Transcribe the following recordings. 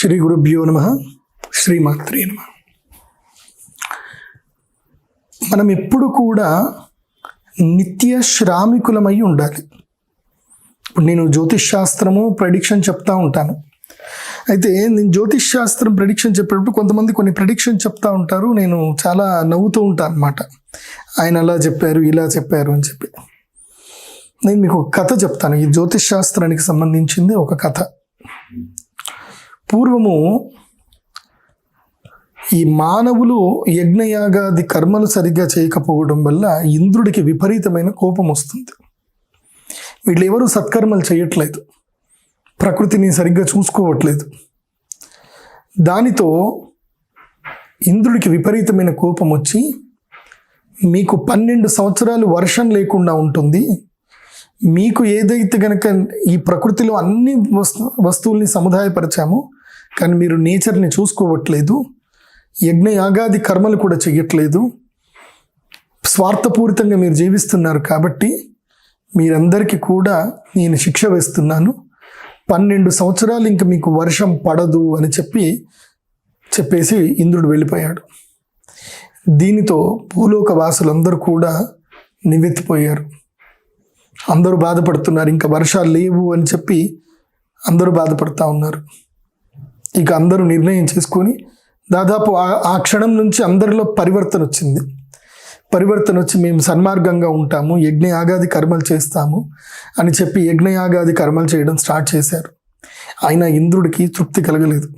శ్రీ గురుభ్యో నమ శ్రీమాత్రే నమ. మనం ఎప్పుడు కూడా నిత్య శ్రామికులమై ఉండాలి. ఇప్పుడు నేను జ్యోతిష్ శాస్త్రము ప్రెడిక్షన్ చెప్తా ఉంటాను. అయితే నేను జ్యోతిష్ శాస్త్రం ప్రెడిక్షన్ చెప్పేటప్పుడు కొంతమంది కొన్ని ప్రెడిక్షన్ చెప్తా ఉంటారు. నేను చాలా నవ్వుతూ ఉంటాను అనమాట ఆయన అలా చెప్పారు ఇలా చెప్పారు అని చెప్పి. నేను మీకు ఒక కథ చెప్తాను. ఈ జ్యోతిష్ శాస్త్రానికి సంబంధించింది ఒక కథ. పూర్వము ఈ మానవులు యజ్ఞయాగాది కర్మలు సరిగ్గా చేయకపోవడం వల్ల ఇంద్రుడికి విపరీతమైన కోపం వస్తుంది. వీళ్ళు ఎవరు సత్కర్మలు చేయట్లేదు. ప్రకృతిని సరిగ్గా చూసుకోవట్లేదు. దానితో ఇంద్రుడికి విపరీతమైన కోపం వచ్చి మీకు పన్నెండు సంవత్సరాలు వర్షం లేకుండా ఉంటుంది. మీకు ఏదైతే గనక ఈ ప్రకృతిలో అన్ని వస్తు వస్తువుల్ని సముదాయపరిచామో కానీ మీరు నేచర్ని చూసుకోవట్లేదు యజ్ఞయాగాది కర్మలు కూడా చెయ్యట్లేదు. స్వార్థపూరితంగా మీరు జీవిస్తున్నారు కాబట్టి మీరందరికీ కూడా నేను శిక్ష వేస్తున్నాను. పన్నెండు సంవత్సరాలు ఇంకా మీకు వర్షం పడదు అని చెప్పి చెప్పేసి ఇంద్రుడు వెళ్ళిపోయాడు. దీనితో భూలోక వాసులందరూ కూడా నివ్వెత్తిపోయారు. అందరూ బాధపడుతున్నారు ఇంకా వర్షాలు లేవు అని చెప్పి అందరూ బాధపడుతూ ఉన్నారు. ఇక అందరూ నిర్ణయం చేసుకొని దాదాపు ఆ క్షణం నుంచి అందరిలో పరివర్తన వచ్చింది. పరివర్తన వచ్చి మేము సన్మార్గంగా ఉంటాము యజ్ఞ యాగాది కర్మలు చేస్తాము అని చెప్పి యజ్ఞ యాగాది కర్మలు చేయడం స్టార్ట్ చేశారు. అయినా ఇంద్రుడికి తృప్తి కలగలేదు.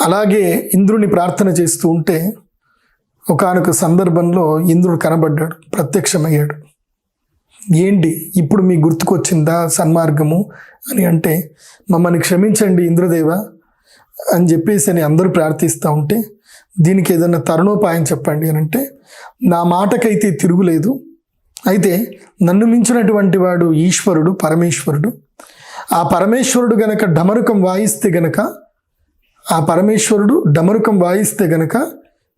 అలాగే ఇంద్రుని ప్రార్థన చేస్తూ ఉంటే ఒకానొక సందర్భంలో ఇంద్రుడు కనబడ్డాడు ప్రత్యక్షమయ్యాడు. ఏంటి? ఇప్పుడు మీ గుర్తుకొచ్చిందా సన్మార్గము? అని అంటే మమ్మల్ని క్షమించండి ఇంద్రదేవ అని చెప్పేసి అని అందరూ ప్రార్థిస్తూ ఉంటే దీనికి ఏదైనా తరుణోపాయం చెప్పండి అని అంటే నా మాటకైతే తిరుగులేదు. అయితే నన్ను మించినటువంటి వాడు ఈశ్వరుడు పరమేశ్వరుడు. ఆ పరమేశ్వరుడు గనక డమరుకం వాయిస్తే గనక ఆ పరమేశ్వరుడు డమరుకం వాయిస్తే గనక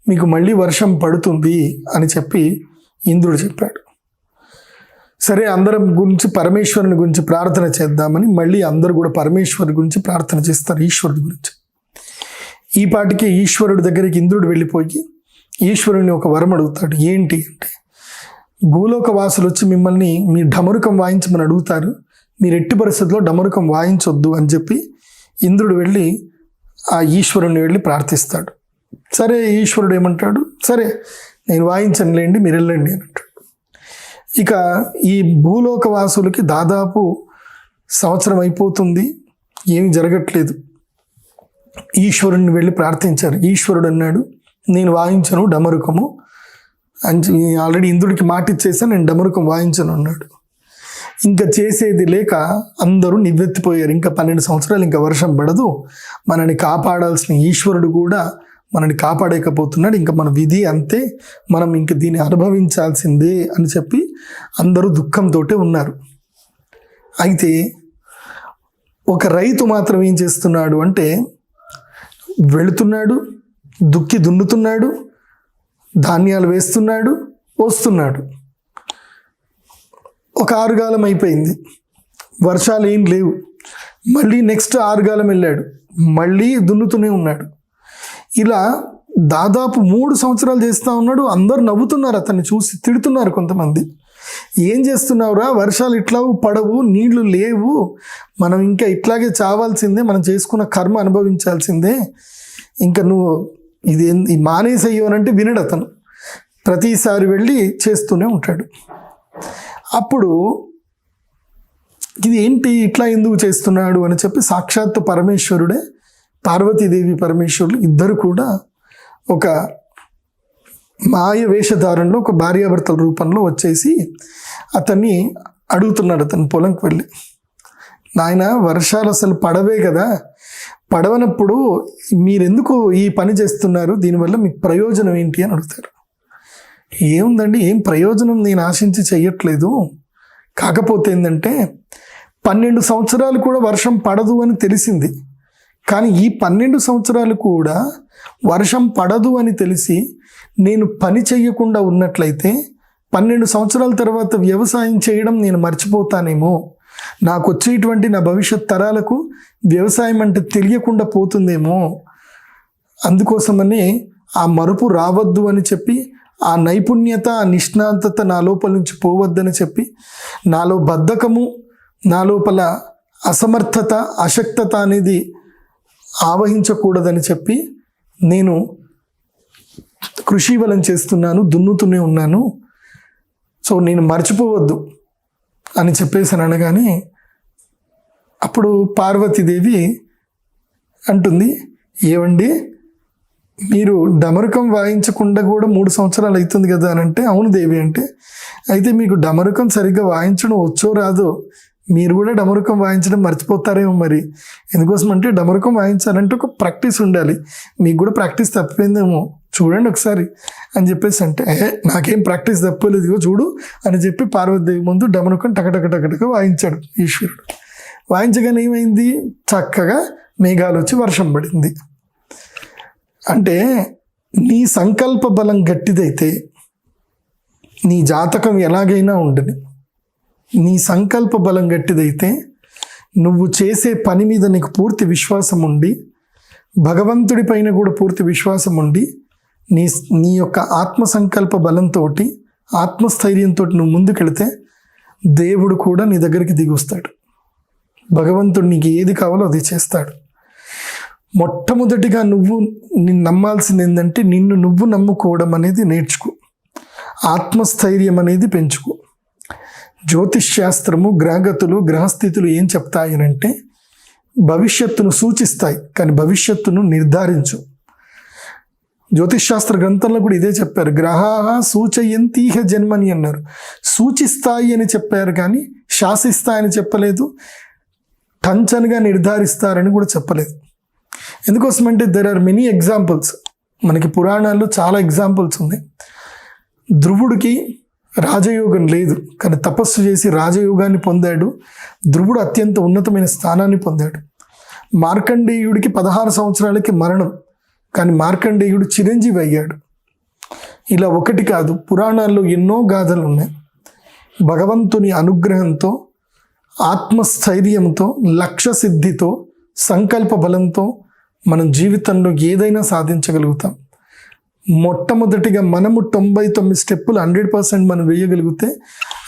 మీకు మళ్ళీ వర్షం పడుతుంది అని చెప్పి ఇంద్రుడు చెప్పాడు. సరే అందరం గురించి పరమేశ్వరుని గురించి ప్రార్థన చేద్దామని మళ్ళీ అందరూ కూడా పరమేశ్వరుని గురించి ప్రార్థన చేస్తారు ఈశ్వరుడి గురించి. ఈ పాటికి ఈశ్వరుడి దగ్గరికి ఇంద్రుడు వెళ్ళిపోయి ఈశ్వరుని ఒక వరం అడుగుతాడు. ఏంటి అంటే భూలోక వాసులు వచ్చి మిమ్మల్ని మీ డమరుకం వాయించమని అడుగుతారు. మీరు ఎట్టి పరిస్థితుల్లో డమరుకం వాయించొద్దు అని చెప్పి ఇంద్రుడు వెళ్ళి ఆ ఈశ్వరుని వెళ్ళి ప్రార్థిస్తాడు. సరే ఈశ్వరుడు ఏమంటాడు? సరే నేను వాయించనులేండి మీరు వెళ్ళండి అని అంటాడు. ఇక ఈ భూలోక వాసులకి దాదాపు సంవత్సరం అయిపోతుంది. ఏమి జరగట్లేదు. ఈశ్వరుడిని వెళ్ళి ప్రార్థించారు. ఈశ్వరుడు అన్నాడు నేను వాయించను డమరుకము. అని ఆల్రెడీ ఇంద్రుడికి మాట ఇచ్చేసాను నేను డమరుకం వాయించను అన్నాడు. ఇంకా చేసేది లేక అందరూ నివ్వెత్తిపోయారు. ఇంకా పన్నెండు సంవత్సరాలు ఇంకా వర్షం పడదు. మనని కాపాడాల్సిన ఈశ్వరుడు కూడా మనని కాపాడేకపోతున్నాడు. ఇంకా మన విధి అంతే. మనం ఇంక దీన్ని అనుభవించాల్సిందే అని చెప్పి అందరూ దుఃఖంతో ఉన్నారు. అయితే ఒక రైతు మాత్రం ఏం చేస్తున్నాడు అంటే వెళుతున్నాడు దుక్కి దున్నుతున్నాడు ధాన్యాలు వేస్తున్నాడు వస్తున్నాడు. ఒక ఆరుగాలం అయిపోయింది. వర్షాలు ఏం లేవు. మళ్ళీ నెక్స్ట్ ఆరుగాలం వెళ్ళాడు. మళ్ళీ దున్నుతూనే ఉన్నాడు. ఇలా దాదాపు మూడు సంవత్సరాలు చేస్తూ ఉన్నాడు. అందరు నవ్వుతున్నారు అతన్ని చూసి తిడుతున్నారు కొంతమంది. ఏం చేస్తున్నావురా? వర్షాలు ఇట్లా పడవు నీళ్ళు లేవు. మనం ఇంకా ఇట్లాగే చావాల్సిందే మనం చేసుకున్న కర్మ అనుభవించాల్సిందే. ఇంకా నువ్వు ఇది ఏంది మానేసయ్యో అని అంటే వినడు అతను. ప్రతిసారి వెళ్ళి చేస్తూనే ఉంటాడు. అప్పుడు ఇది ఏంటి ఇట్లా ఎందుకు చేస్తున్నాడు అని చెప్పి సాక్షాత్తు పరమేశ్వరుడే పార్వతీదేవి పరమేశ్వరులు ఇద్దరు కూడా ఒక మాయ వేషధారణలో ఒక భార్యాభర్తల రూపంలో వచ్చేసి అతన్ని అడుగుతున్నాడు అతని పొలంకి వెళ్ళి. నాయన వర్షాలు అసలు పడవే కదా. పడవనప్పుడు మీరెందుకు ఈ పని చేస్తున్నారు? దీనివల్ల మీకు ప్రయోజనం ఏంటి? అని అడుగుతారు. ఏముందండి? ఏం ప్రయోజనం? నేను ఆశించి చెయ్యట్లేదు. కాకపోతే ఏంటంటే పన్నెండు సంవత్సరాలు కూడా వర్షం పడదు అని తెలిసింది. కానీ ఈ పన్నెండు సంవత్సరాలు కూడా వర్షం పడదు అని తెలిసి నేను పని చేయకుండా ఉన్నట్లయితే పన్నెండు సంవత్సరాల తర్వాత వ్యవసాయం చేయడం నేను మర్చిపోతానేమో. నాకు వచ్చేటువంటి నా భవిష్యత్ తరాలకు వ్యవసాయం అంటే తెలియకుండా పోతుందేమో. అందుకోసమని ఆ మరుపు రావద్దు అని చెప్పి ఆ నైపుణ్యత ఆ నిష్ణాంతత నా లోపల నుంచి పోవద్దని చెప్పి నాలో బద్ధకము నా లోపల అసమర్థత అశక్తత అనేది ఆవహించకూడదని చెప్పి నేను కృషి బలం చేస్తున్నాను దున్నుతూనే ఉన్నాను. సో నేను మర్చిపోవద్దు అని చెప్పేసి అనగానే అప్పుడు పార్వతీదేవి అంటుంది ఏవండి? మీరు డమరుకం వాయించకుండా కూడా మూడు సంవత్సరాలు అవుతుంది కదా అని అంటే అవును దేవి అంటే అయితే మీకు డమరుకం సరిగ్గా వాయించడం వచ్చో రాదో మీరు కూడా డమరుకం వాయించడం మర్చిపోతారేమో మరి. ఎందుకోసం అంటే డమరుకం వాయించాలంటే ఒక ప్రాక్టీస్ ఉండాలి. మీకు కూడా ప్రాక్టీస్ తప్పిపోయిందేమో. చూడండి ఒకసారి అని చెప్పేసి అంటే నాకేం ప్రాక్టీస్ తప్పలేదు ఇదిగో చూడు అని చెప్పి పార్వతీదేవి ముందు డమరుకం టకటక టకటక వాయించాడు ఈశ్వరుడు. వాయించగానే ఏమైంది? చక్కగా మేఘాలు వచ్చి వర్షం పడింది. అంటే నీ సంకల్ప బలం గట్టిదైతే నీ జాతకం ఎలాగైనా ఉండని నీ సంకల్ప బలం గట్టిదైతే నువ్వు చేసే పని మీద నీకు పూర్తి విశ్వాసం ఉండి భగవంతుడి పైన కూడా పూర్తి విశ్వాసం ఉండి నీ నీ యొక్క ఆత్మ సంకల్ప బలంతో ఆత్మస్థైర్యంతో నువ్వు ముందుకెళితే దేవుడు కూడా నీ దగ్గరికి దిగి వస్తాడు భగవంతుడు నీకు ఏది కావాలో అది చేస్తాడు. మొట్టమొదటిగా నువ్వు నిన్ను నమ్మాల్సింది ఏంటంటే నిన్ను నువ్వు నమ్ముకోవడం అనేది నేర్చుకో. ఆత్మస్థైర్యం అనేది పెంచుకో. జ్యోతిష్ శాస్త్రము గ్రహగతులు గ్రహస్థితులు ఏం చెప్తాయనంటే భవిష్యత్తును సూచిస్తాయి కానీ భవిష్యత్తును నిర్ధారించు. జ్యోతిష్ శాస్త్ర గ్రంథంలో కూడా ఇదే చెప్పారు. గ్రహా సూచయంతీహ జన్మని అన్నారు. సూచిస్తాయి అని చెప్పారు కానీ శాసిస్తాయని చెప్పలేదు. టంచన్గా నిర్ధారిస్తారని కూడా చెప్పలేదు. ఎందుకోసమంటే దెర్ ఆర్ మెనీ ఎగ్జాంపుల్స్ మనకి పురాణాల్లో చాలా ఎగ్జాంపుల్స్ ఉన్నాయి. ధ్రువుడికి రాజయోగం లేదు. కానీ తపస్సు చేసి రాజయోగాన్ని పొందాడు. ధ్రువుడు అత్యంత ఉన్నతమైన స్థానాన్ని పొందాడు. మార్కండేయుడికి పదహారు సంవత్సరాలకి మరణం. కానీ మార్కండేయుడు చిరంజీవి అయ్యాడు. ఇలా ఒకటి కాదు పురాణాల్లో ఎన్నో గాథలు ఉన్నాయి భగవంతుని అనుగ్రహంతో ఆత్మస్థైర్యంతో లక్ష్య సిద్ధితో సంకల్ప బలంతో మనం జీవితంలో ఏదైనా సాధించగలుగుతాం. మొట్టమొదటిగా మనము తొంభై తొమ్మిది స్టెప్పులు హండ్రెడ్ పర్సెంట్ మనం వేయగలిగితే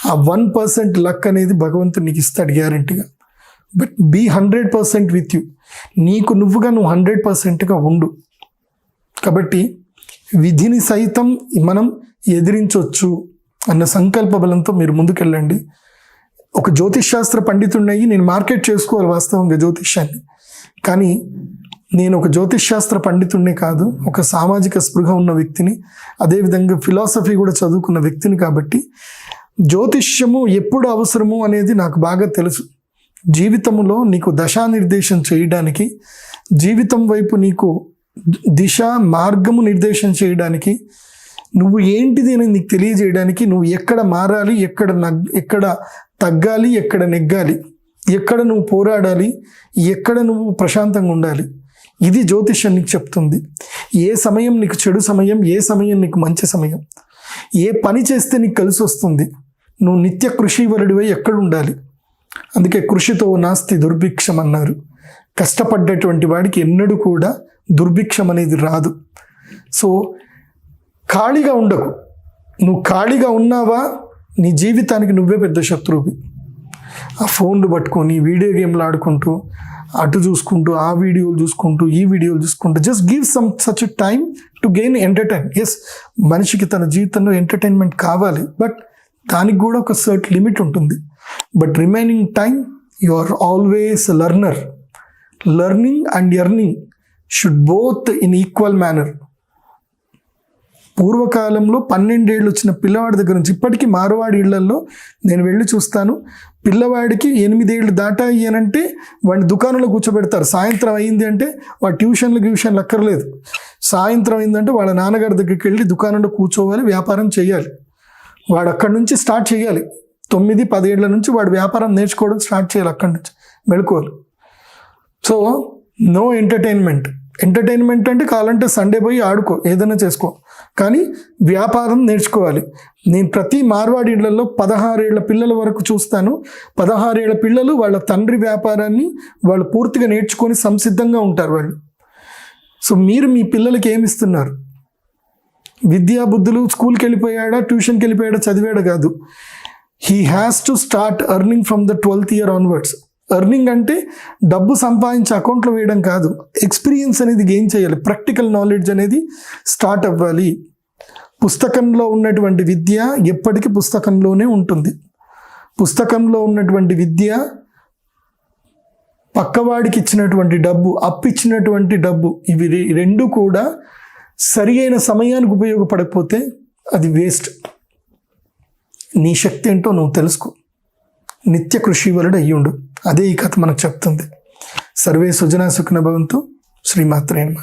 ఆ వన్ పర్సెంట్ లక్ అనేది భగవంతుడు నీకు ఇస్తాడు గ్యారంటీగా. But be hundred percent with you. నీకు నువ్వుగా నువ్వు హండ్రెడ్ పర్సెంట్గా ఉండు. కాబట్టి విధిని సైతం మనం ఎదిరించవచ్చు అన్న సంకల్ప బలంతో మీరు ముందుకెళ్ళండి. ఒక జ్యోతిష్ శాస్త్ర పండితుడినయ్యి నేను మార్కెట్ చేసుకోవాలి వాస్తవంగా జ్యోతిష్యాన్ని. కానీ నేను ఒక జ్యోతిష్శాస్త్ర పండితుడినే కాదు ఒక సామాజిక స్పృహ ఉన్న వ్యక్తిని అదేవిధంగా ఫిలాసఫీ కూడా చదువుకున్న వ్యక్తిని కాబట్టి జ్యోతిష్యము ఎప్పుడు అవసరము అనేది నాకు బాగా తెలుసు. జీవితంలో నీకు దశానిర్దేశం చేయడానికి జీవితం వైపు నీకు దిశ మార్గము నిర్దేశం చేయడానికి నువ్వు ఏంటిది అని నీకు తెలియజేయడానికి నువ్వు ఎక్కడ మారాలి ఎక్కడ నగ్ ఎక్కడ తగ్గాలి ఎక్కడ నెగ్గాలి ఎక్కడ నువ్వు పోరాడాలి ఎక్కడ నువ్వు ప్రశాంతంగా ఉండాలి. ఇది జ్యోతిష్యం నీకు చెప్తుంది. ఏ సమయం నీకు చెడు సమయం ఏ సమయం నీకు మంచి సమయం? ఏ పని చేస్తే నీకు కలిసి వస్తుంది నువ్వు నిత్య కృషివరుడివై ఎక్కడ ఉండాలి? అందుకే కృషితో నాస్తి దుర్భిక్షం అన్నారు. కష్టపడ్డటువంటి వాడికి ఎన్నడూ కూడా దుర్భిక్షం అనేది రాదు. సో ఖాళీగా ఉండకు. నువ్వు ఖాళీగా ఉన్నావా? నీ జీవితానికి నువ్వే పెద్ద శత్రువు. ఆ ఫోన్లు పట్టుకొని వీడియో గేమ్లు ఆడుకుంటూ అటు చూసుకుంటూ ఆ వీడియోలు చూసుకుంటూ ఈ వీడియోలు చూసుకుంటూ just give some such time to gain entertain yes మనిషికి తన జీవితంలో ఎంటర్టైన్మెంట్ కావాలి బట్ దానికి కూడా ఒక సర్ట్ లిమిట్ ఉంటుంది. But remaining time you are always learner learning and earning should both in equal manner పూర్వకాలంలో పన్నెండేళ్ళు వచ్చిన పిల్లవాడి దగ్గర నుంచి ఇప్పటికీ మారువాడి ఇళ్ళల్లో నేను వెళ్ళి చూస్తాను. పిల్లవాడికి ఎనిమిదేళ్ళు దాటాయి అని అంటే వాడిని దుకాణంలో కూర్చోబెడతారు. సాయంత్రం అయింది అంటే వాడు ట్యూషన్లు ట్యూషన్లు అక్కర్లేదు. సాయంత్రం అయిందంటే వాళ్ళ నాన్నగారి దగ్గరికి వెళ్ళి దుకాణంలో కూర్చోవాలి వ్యాపారం చేయాలి. వాడు అక్కడి నుంచి స్టార్ట్ చేయాలి. తొమ్మిది పదేళ్ళ నుంచి వాడు వ్యాపారం నేర్చుకోవడం స్టార్ట్ చేయాలి అక్కడి నుంచి. మెళుకోవాలి. సో నో ఎంటర్టైన్మెంట్ ఎంటర్టైన్మెంట్ అంటే కావాలంటే సండే పోయి ఆడుకో ఏదైనా చేసుకో. కానీ వ్యాపారం నేర్చుకోవాలి. నేను ప్రతి మార్వాడిళ్ళలో పదహారేళ్ళ పిల్లల వరకు చూస్తాను. పదహారేళ్ళ పిల్లలు వాళ్ళ తండ్రి వ్యాపారాన్ని వాళ్ళు పూర్తిగా నేర్చుకొని సంసిద్ధంగా ఉంటారు వాళ్ళు. సో మీరు మీ పిల్లలకి ఏమి ఇస్తున్నారు? విద్యా బుద్ధులు స్కూల్కి వెళ్ళిపోయాడా ట్యూషన్కి వెళ్ళిపోయాడా చదివాడు కాదు. He has to start earning from the twelfth year onwards earning అంటే డబ్బు సంపాదించి అకౌంట్లో వేయడం కాదు. ఎక్స్పీరియన్స్ అనేది గెయిన్ చేయాలి. ప్రాక్టికల్ నాలెడ్జ్ అనేది స్టార్ట్ అవ్వాలి. పుస్తకంలో ఉన్నటువంటి విద్య ఎప్పటికీ పుస్తకంలోనే ఉంటుంది. పుస్తకంలో ఉన్నటువంటి విద్య పక్కవాడికి ఇచ్చినటువంటి డబ్బు అప్పిచ్చినటువంటి డబ్బు ఇవి రెండు కూడా సరి అయిన సమయానికి ఉపయోగపడకపోతే అది వేస్ట్ నీ శక్తి ఏంటో నువ్వు తెలుసుకో. నిత్య కృషి వలడు అయ్యుండు. అదే ఈ కథ మనకు చెప్తుంది. సర్వే సుజనా సుఖన భవంతు. శ్రీమాత్రేణ